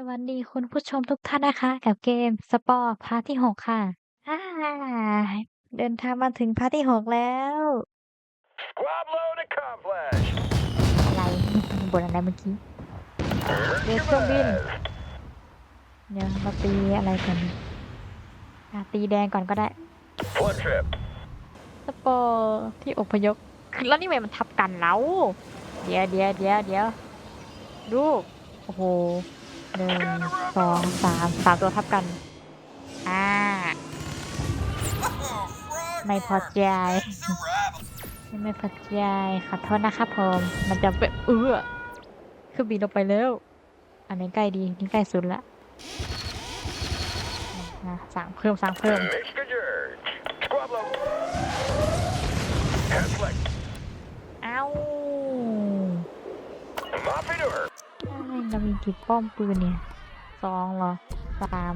สวัสดีคุณผู้ชมทุกท่านนะคะ กับเกม Spore พาร์ทที่6ค่ะอาเดินทางมาถึงพาร์ทที่6แล้ว Squad load accomplished. อะไรบนอะไรเมื่อกี้เรือเครื่องบินเดี๋ยวเราตีอะไรก่อนอะตีแดงก่อนก็ได้ One trip. สปอร์ที่อพยพคือแล้วนี่ทำไมมันทับกันแล้ว เดี๋ยวเดี๋ยวเดี๋ยวเดี๋ยวลูก โอ้โห หนึ่งสองสามสามตัวทับกัน อ่า ไม่พอใจ ไม่พอใจขอโทษนะครับผม มันจะเป็นเออคือบินออกไปแล้ว อันนี้ใกล้ดีนี่ใกล้สุดละนะสั่งเพิ่มสั่งเพิ่มเอ้า กี่ป้อมปืนเนี่ยสองหรอสาม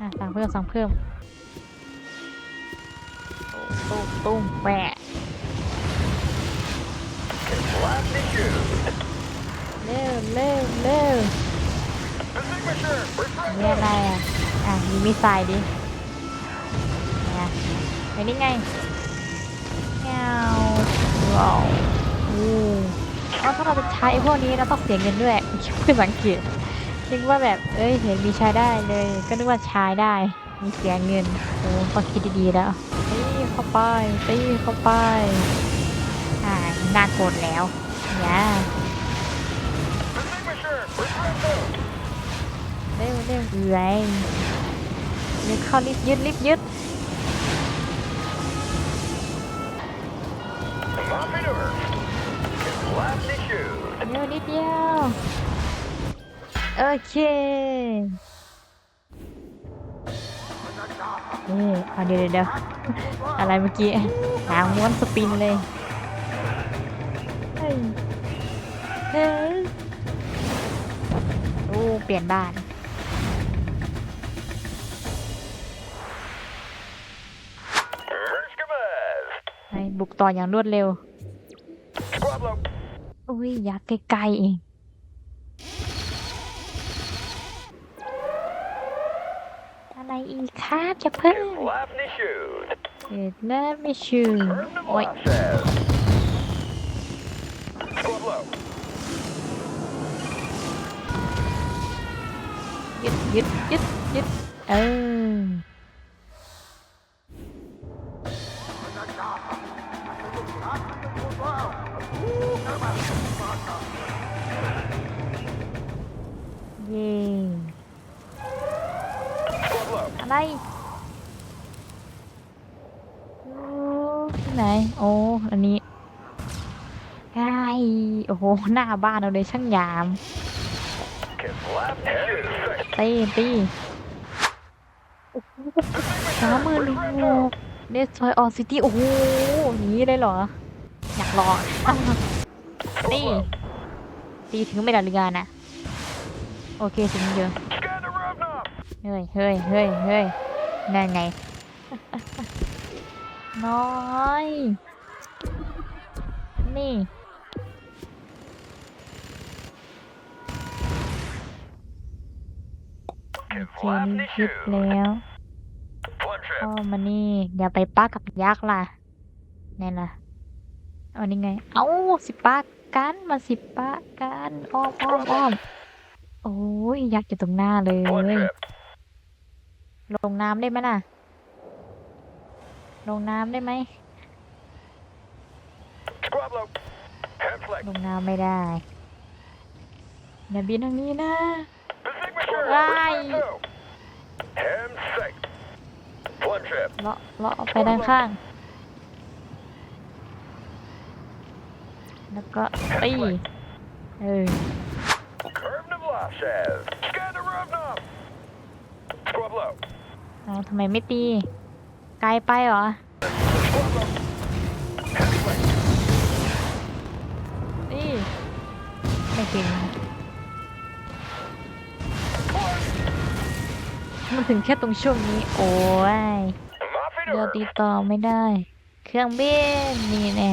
อะสั่งเพิ่มสั่งเพิ่มตุ้มตุ้มแปะเร็วเร็วเร็ว Extinguisher. Refresh นี่อะไรอะ อะมีมิสไซล์ดิเนี่ยไอ้นี่ไงแงวว้าวอู้ อ๋อถ้าเราจะใช้พวกนี้เราต้องเสียเงินด้วยเพิ่งสังเกตนึกว่าแบบเอ้ยเห็นมีใช้ได้เลย ก็นึกว่าใช้ได้ มีเสียเงินโอ้ก็คิดดีๆแล้วตีเข้าไปตีเข้าไปอ่าน่ากดแล้วเนี่ยเร็วเร็วเอื่อยเร็วเข้าลิฟต์ยึดลิฟต์ยึด เร็วนิดเดียว โอเค นี่เอาเดี๋ยวเดี๋ยวเดี๋ยวอะไรเมื่อกี้ หางม้วนสปินเลย เฮ้ยเฮ้ยโอ้เปลี่ยนบ้าน Merskabaz. ไปบุกต่ออย่างรวดเร็ว Squad load. อุ้ยยักษ์ไกลๆเอง อะไรอีกครับจะเพิ่ม Blasty shoot. เอ็ดเลิฟไม่ชื่อโอ้ย says. Squad low. ยึดยึดยึดยึดเออ ที่ไหน โอ้ อันนี้ไกลโอ้โห หน้าบ้านเราเลยช่างยาม ตีตีสามหมื่นหกเดสทอยออซิตี้ โอ้โหนี้เลยเหรอ อยากลองตีตีถึงไม่ดัดเรือนนะ โอเค ถึงเยอะ เฮ้ยเฮ้ยเฮ้ยเฮ้ยนั่นไงน้อย นี่ โอเคนี่ยึดแล้ว One ก็ trip. มานี่ อย่าไปป้ากับยักษ์ล่ะนี่ล่ะเอานี่ไง เอาสิป้ากันมาสิป้ากัน อ้อมอ้อมอ้อมโอ้ยยักษ์อยู่ตรงหน้าเลย One trip. ลงน้ำได้ไหมน่ะ ลงน้ำได้ไหม ลงน้ำไม่ได้อย่าบินทางนี้นะไล่เลาะเลาะไปด้านข้าง แล้วก็ตีเออ เอาทำไมไม่ตี ไกลไปเหรอ Squad load. Head flick. ตีไม่ถึง มันถึงแค่ตรงช่วงนี้ โอ้ยเดี๋ยวตีต่อไม่ได้ เครื่องบินนี่แน่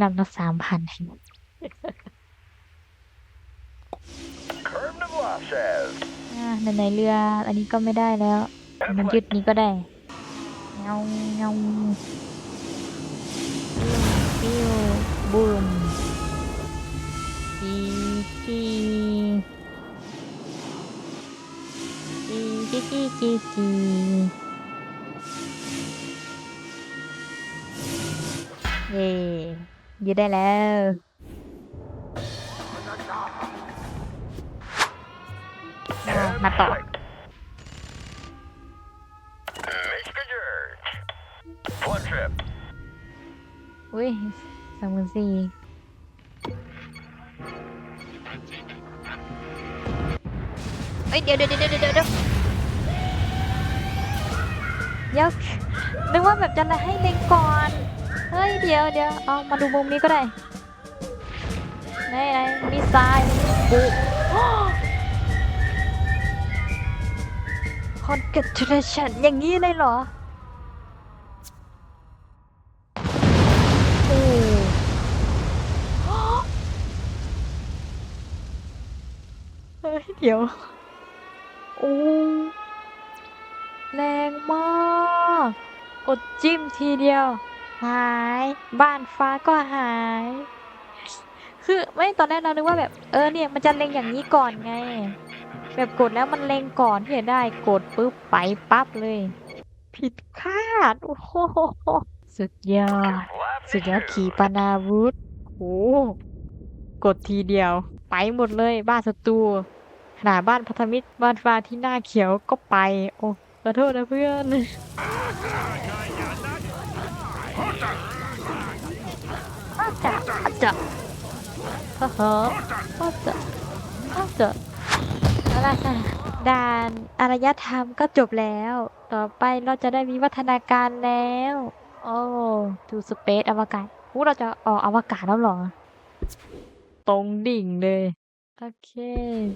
ลำละสามพัน อ่าในในๆเรือ อันนี้ก็ไม่ได้แล้ว มันยึดนี้ก็ได้เงาเงาปิ้วปิ้วบูมจีจีจีจีจีจีจีเย่ยืดได้แล้ว มาต่อ Make a George. One trip. อุ้ยสองหมื่นสี่เอ้ยเดี๋ยวเดี๋ยวเดี๋ยวเดี๋ยวเดี๋ยวเดี๋ยวเดี๋ยวนึกว่าแบบจะให้เล็งก่อน เฮ้ยเดี๋ยวเดี๋ยวเอามาดูมุมนี้ก็ได้ไหนไหนมีทรายปุ๊ congratulation อย่างนี้เลยเหรอ โอ้เฮ้ยเดี๋ยว โอ้ แรงมาก กดจิ้มทีเดียว หาย บ้านฟ้าก็หาย คือไม่ตอนแรกเรานึกว่าแบบ เออเนี่ย มันจะเล็งอย่างนี้ก่อนไง แบบกดแล้วมันเล็งก่อนที่จะได้กดปุ๊บไปปั๊บเลย ผิดคาด โอ้โหสุดยอด สุดยอดขี่ปนาวุธโอ้กดทีเดียว ไปหมดเลย บ้านศัตรูขนาบ้านพันธมิตรบ้านฟ้าที่หน้าเขียวก็ไป โอ้ขอโทษนะเพื่อนอาจจะอาจจะฮ่าฮ่าอาจจะอาจจะ อะไรค่ะ ด่านอารยธรรมก็จบแล้ว ต่อไปเราจะได้มีวัฒนาการแล้ว โอ้ทูสเปซอวกาศอู้เราจะออกอวกาศแล้วหรอ ตรงดิ่งเลย โอเค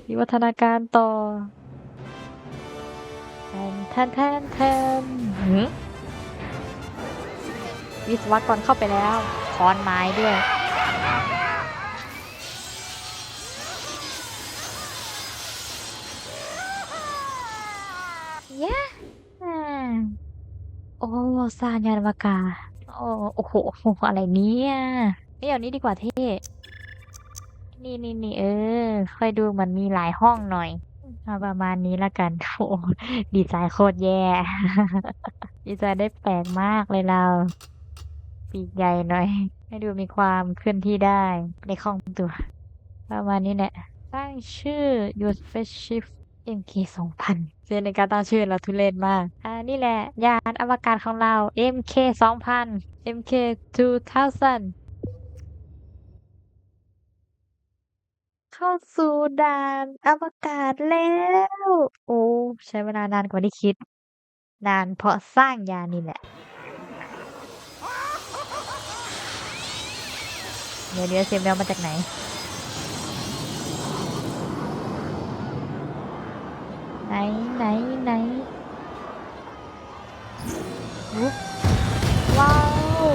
วิวัฒนาการต่อแทนแทนแทนวิศวกรเข้าไปแล้วคอนไม้ด้วย โอ้สร้างยานอวกาศโอ้โหโอ้โหอะไรเนี่ยไม่เอานี้ดีกว่าเท่นี่นี่นี่เออ ค่อยดูมันมีหลายห้องหน่อยเอาประมาณนี้ละกันโอ้ดีไซน์โคตรแย่ ดีไซน์ได้แปลกมากเลยเรา ปีกใหญ่หน่อย ให้ดูมีความเคลื่อนที่ได้ในคล่องตัว ประมาณนี้แหละ ตั้งชื่อ Your Spaceship MK 2000เรียนในการตั้งชื่อเราทุเรศมาก อ่า นี่แหละ ยานอวกาศของเรา MK 2000 MK 2000 เข้าสู่ด่านอวกาศแล้ว โอ้ ใช้เวลานานกว่าที่คิด นานเพราะสร้างยานนี่แหละ เดี๋ยวเดี๋ยวเสียงแมวมาจากไหน ไหนไหนไหนอุ๊บว้าว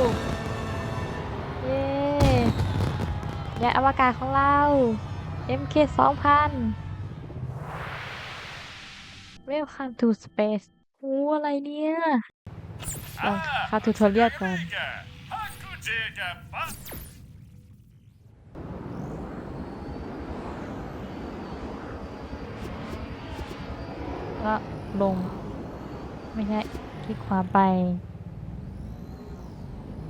เย้ยานอวกาศของเรา MK 2000 Welcome to space โอ้อะไรเนี่ยลองเข้าทูทอเรียลก่อน ก็ลง ไม่ใช่คลิกขวาไป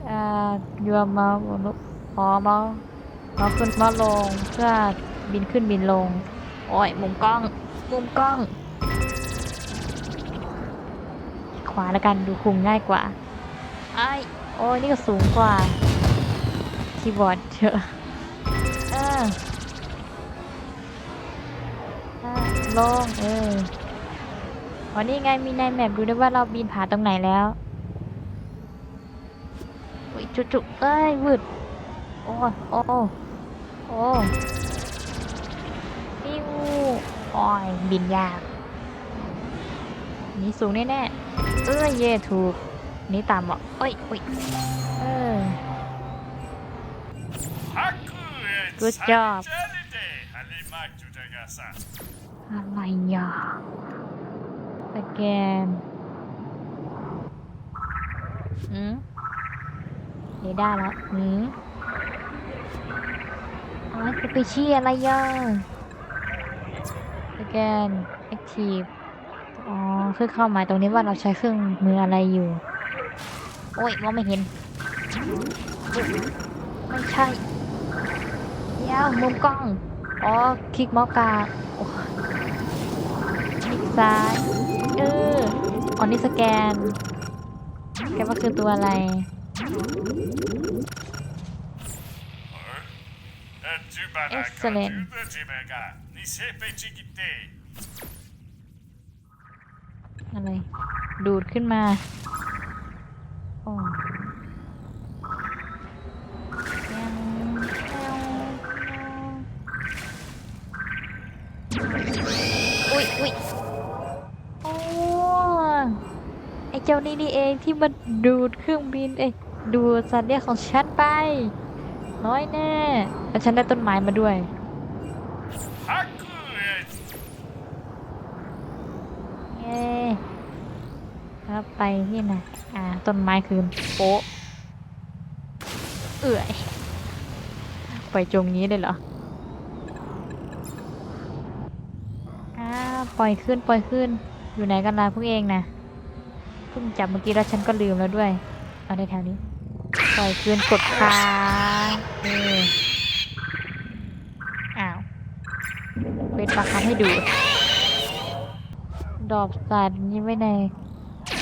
อ่ายัวมาลุพอมามาขึ้นมาลงเพื่อบินขึ้นบินลง โอ้ยมุมกล้อง มุมกล้อง ขวาแล้วกันดูคุมง่ายกว่าไอ้โอ้ยนี่ก็สูงกว่า คีย์บอร์ดเถอะเอออ่าลงเออ วันนี้ไงมีในแมปดูด้วยว่าเราบินผ่านตรงไหนแล้วอุ้ยจุจุเอ้ยวืดโอ้โอ้โอ้ปิ้วอ้อยบินยากนี่สูงแน่ๆเอ้ยเย่ถูกนี่ต่ำอะเอ้ยอุ้ยเออ good job อะไรอะ สแกนอืมเดได้แล้วอืมอะไรจะไปชี้อะไรย่ะสแกน active อ๋อ คือเข้ามาตรงนี้ว่าเราใช้เครื่องมืออะไรอยู่ โอ้ยมองไม่เห็น ไม่ใช่เดี๋ยวมุมกล้อง อ๋อ คลิกเมาส์กลางโอ้คลิกซ้าย เอออ๋อนี่สแกนแกว่าคือตัวอะไรเอ็กซ์แลนด์อะไร ดูดขึ้นมา โอ้ จ้านี่นี่เองที่มันดูดเครื่องบินเอ้ยดูดสัตว์เลี้ยงของฉันไป น้อยแน่แล้วฉันได้ต้นไม้มาด้วยเย้แล้วไปที่ไหนอ่าต้นไม้คืนโป๊ะเอื่อยไปจงนี้เลยเหรออ่าปล่อยขึ้นปล่อยขึ้นอยู่ไหนกันล่ะพวกเองนะ เพิ่งจับเมื่อกี้แล้วฉันก็ลืมแล้วด้วย เอาในแถวนี้ ปล่อยขึ้นกดค้างเอออ้าวเป็นบังคับให้ดู ดอกสัตว์นี่ไว้ใน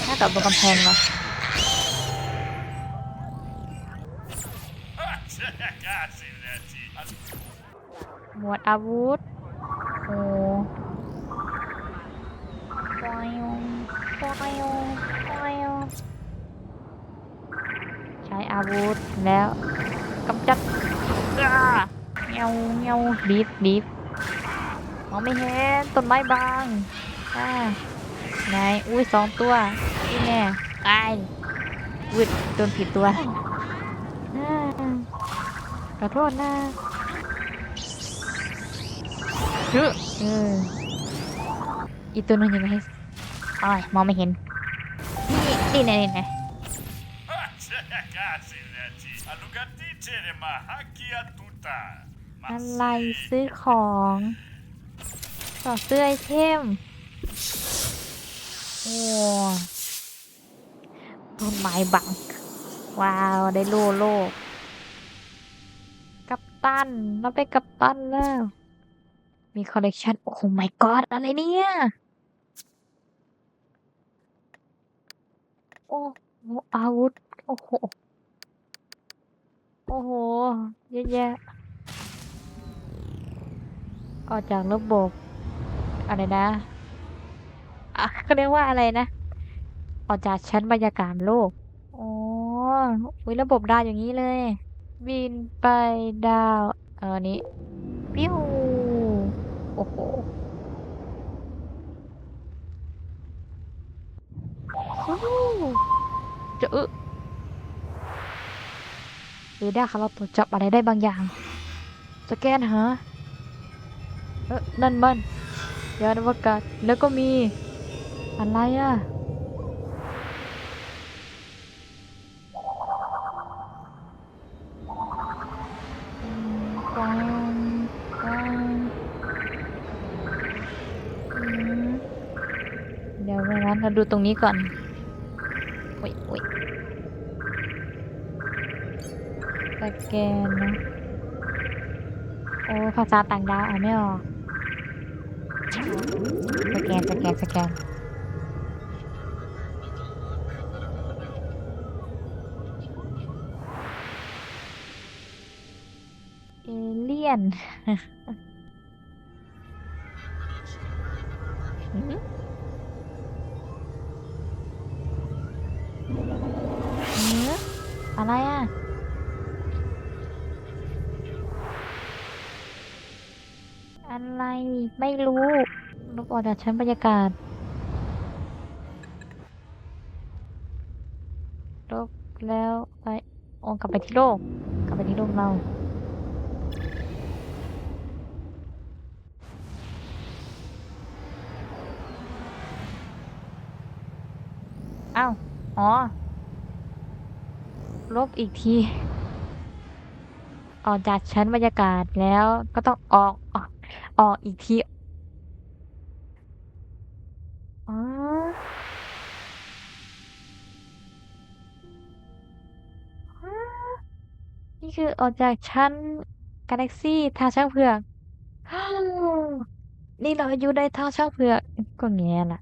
หน้ากับบนกำแพงเหรอหมวดอาวุธ โอ้ปอ อยอยงใช้อาวุธแล้วกำจัดอ้าเงาเงาบีบบีบมองไม่เห็นต้นไม้บางอ่าไหนอุ้ยสองตัวนี่แน่ตายวึดโดนผิดตัวขอโทษนะเอออีตัวนึงยังไม่ให้อยมองไม่เห็น นี่นี่ไงนี่ไง Ah, c'est la petite. Allugati, le ma hackia tutta. อะไรซื้อของต่อซื้อไอเทม โอ้ต้นไม้บัง ว้าว ได้โลโลก กัปตัน เราไปนกัปตันแล้ว มีคอลเลกชัน โอ้โห my god อะไรเนี่ย โอ้โหอาวุธ โอ้โห โอ้โห เยอะแยะออกจากระบบ อะไรนะ อะเขาเรียกว่าอะไรนะ ออกจากชั้นบรรยากาศโลก อ๋อวิระบบดาวอย่างนี้เลย บินไปดาว เออนี้ปิ้วโอ้โห จะอึเรดาร์ค่ะเราตรวจจับอะไรได้บางอย่าง สแกนหาเออนั่นมันยานอวกาศแล้วก็มี อะไรอะกวางกวางเดี๋ยวเวลาเราดูตรงนี้ก่อน แกนนะโอ้ภาษาต่างดาวอ่านไม่ออกสแกนสแกนสแกนเอเลี่ยน ไม่รู้ลบออกจากชั้นบรรยากาศลบแล้วไปองกกลับไปที่โลก กลับไปที่โลกเราอ้าวอ๋อ ลบอีกที ออกจากชั้นบรรยากาศแล้วก็ต้องออกออกออกอีกที นี่อออกจากชั้นกาแล็กซี่ทางช้างเผือก นี่เราอยู่ในทางช้างเผือกก็แง่ล่ะ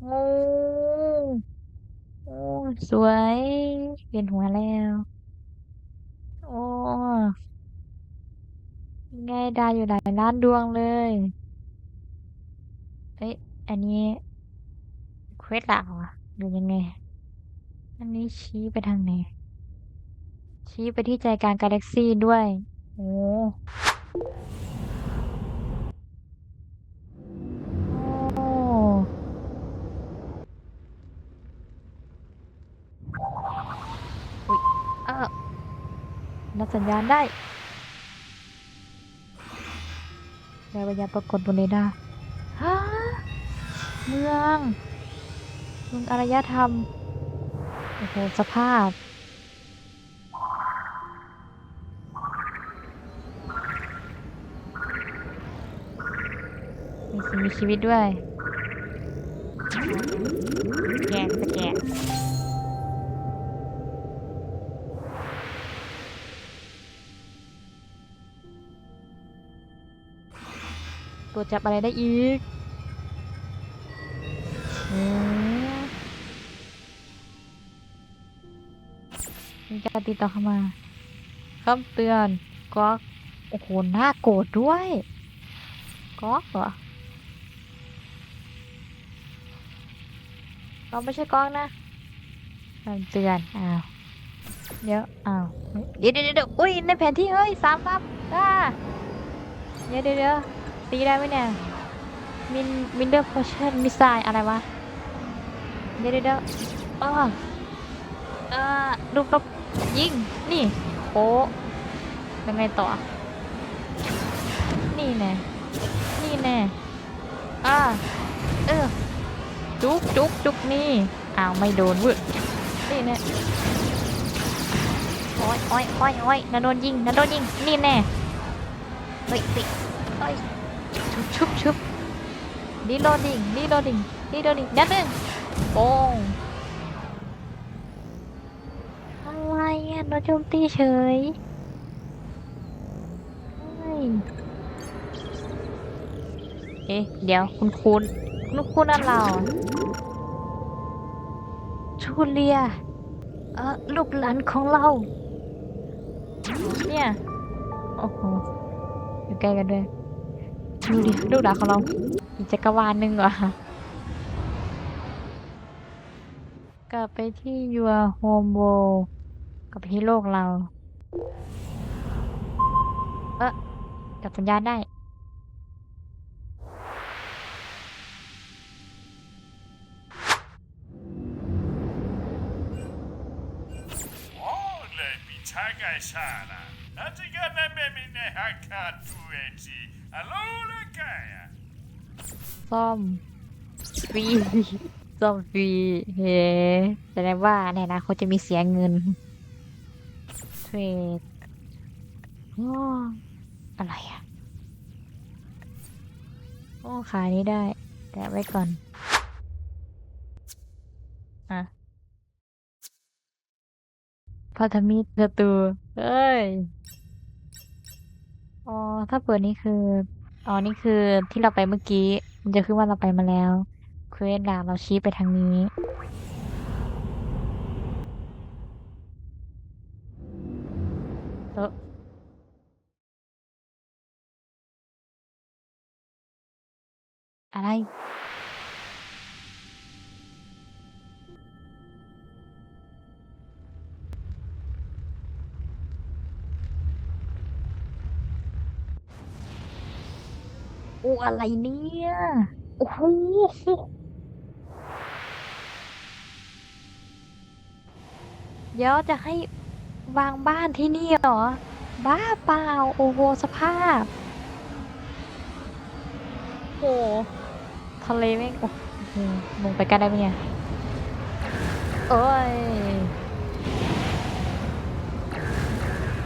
โอ้โอ้สวยเปลี่ยนหัวแล้ว โอ้ไงดาวอยู่หลายล้านดวงเลยเอ้ยอันนี้เควสหลักเหรอหรือยังไง อันนี้ชี้ไปทางไหน ชี้ไปที่ใจกลางกาแล็กซี่ด้วยโอ้นับสัญญาณได้แล้ววิญญาณปรากฏบนเรดาร์ฮะเมือง เมืองอารยธรรม โอ้โห สภาพ มีชีวิตด้วย แกะแกะตัวจับอะไรได้อีกอมมีการติดต่อเข้ามาคำเตือนก๊อกโอ้โหน่าโกรธด้วยก๊อกเหรอ เราไม่ใช่กล้องนะคำเตือนอ้าวเดี๋ยวอ้าวเดี๋ยวเดี๋ยวเดี๋ยวอุ้ยในแผนที่เฮ้ยสามครับอ่าเดี๋ยวเดี๋ยวเดี๋ยวตีได้ไหมเนี่ยมินมินเดอร์โพชั่นมิสไซอะไรวะเดี๋ยวเดี๋ยวเดี๋ยวอ้อเอ่อลูกกระยิงนี่โอ้ยังไงต่อ นี่แน่นี่แน่อ่าเออ จุกจุกจุกนี่อ้าวไม่โดนเวืดนี่แน่โอ้ยโอ้ยโอ้ยโอ้ยนาโดนยิงนาโดนยิงนี่แน่เฮ้ยติเฮ้ยชุบชุบชุบดีโดดิ่งดีโดดิ่งดีโดดิ่งนัดหนึ่งโป้งอะไรอะโดนโจมตีเฉยเฮ้เอ๊ะเดี๋ยวคุณคุณคุณคุณนั่นเราชูเลียเออลูกหลานของเรา เนี่ย โอ้โหอยู่ใกล้กันด้วย ดูดิ ลูกหลานของเรา อีกจักรวาลหนึ่งเหรอกลับไปที่ your home world กลับไปที่โลกเรา เออจับสัญญาณได้ pitaka sana. Atigana memi ne hakatu eti. Alola kaya. ซ่อมฟรี ซ่อมฟรีเฮ้แสดงว่าในอนาคตจะมีเสียเงินเทรดอ้ออะไรอะโอ้ขายนี้ได้ แต่ไว้ก่อน อะ พัทมิตรประตูเอ้ย อ๋อ ถ้าเปิดนี่คือ อ๋อ นี่คือที่เราไปเมื่อกี้ มันจะขึ้นว่าเราไปมาแล้ว เควสหลักเราชี้ไปทางนี้ เอออะไร อ้อะไรเนี่ย โอ้โหเดี๋ยวจะให้วางบ้านที่นี่เหรอ บ้าเปล่า โอ้โห สภาพ โอ้โหทะเลแม่งโอ้โหลงไปกันได้ไหมเนี่ยเอ้ย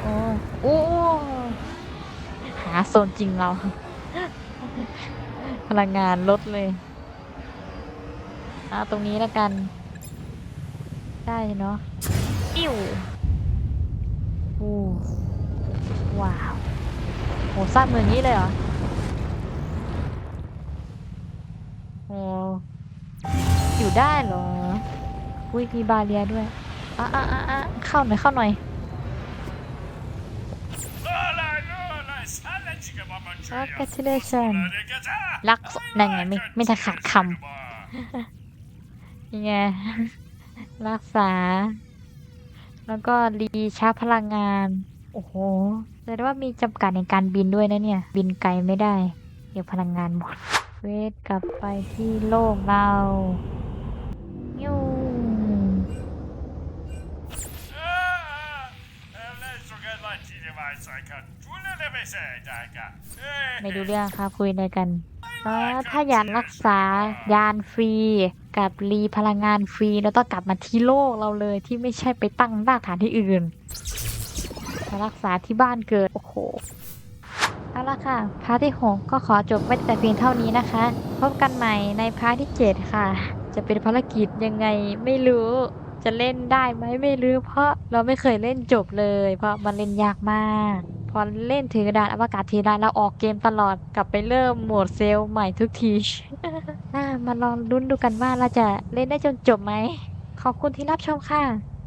โอ้โอ้หาโซนจริงเรา พลังงานลดเลยเอาตรงนี้แล้วกัน ได้เนาะอิ่วโอ้ว้าวโหสร้างเมืองนี้เลยเหรอโอ้อยู่ได้เหรอ อุ้ยมีบาเรียด้วยอะอะอะอะเข้าหน่อยเข้าหน่อย Congratulations รักนั่นไงไม่ไม่ทันขาดคำยังไงรักษา แล้วก็รีชาร์จพลังงาน โอ้โหแสดงว่ามีจำกัดในการบินด้วยนะเนี่ย บินไกลไม่ได้ เดี๋ยวพลังงานหมด เวทกลับไปที่โลกเรายู ไม่ดูเรื่องค่ะคุยอะไรกันเออถ้าอยากรักษายานฟรี กับรีพลังงานฟรีแล้วต้องกลับมาที่โลกเราเลยที่ไม่ใช่ไปตั้งรากฐานที่อื่นมารักษาที่บ้านเกิด โอ้โหเอาละค่ะ พาร์ทที่ 6 ก็ขอจบไว้แต่เพียงเท่านี้นะคะ พบกันใหม่ในพาร์ทที่ 7 ค่ะ จะเป็นภารกิจยังไงไม่รู้ จะเล่นได้ไหมไม่รู้ เพราะเราไม่เคยเล่นจบเลย เพราะมันเล่นยากมาก พอเล่นถือกระดานอวกาศทีไรเราออกเกมตลอดกลับไปเริ่มโหมดเซลล์ใหม่ทุกที มาลองลุ้นดูกันว่าเราจะเล่นได้จนจบไหม ขอบคุณที่รับชมค่ะ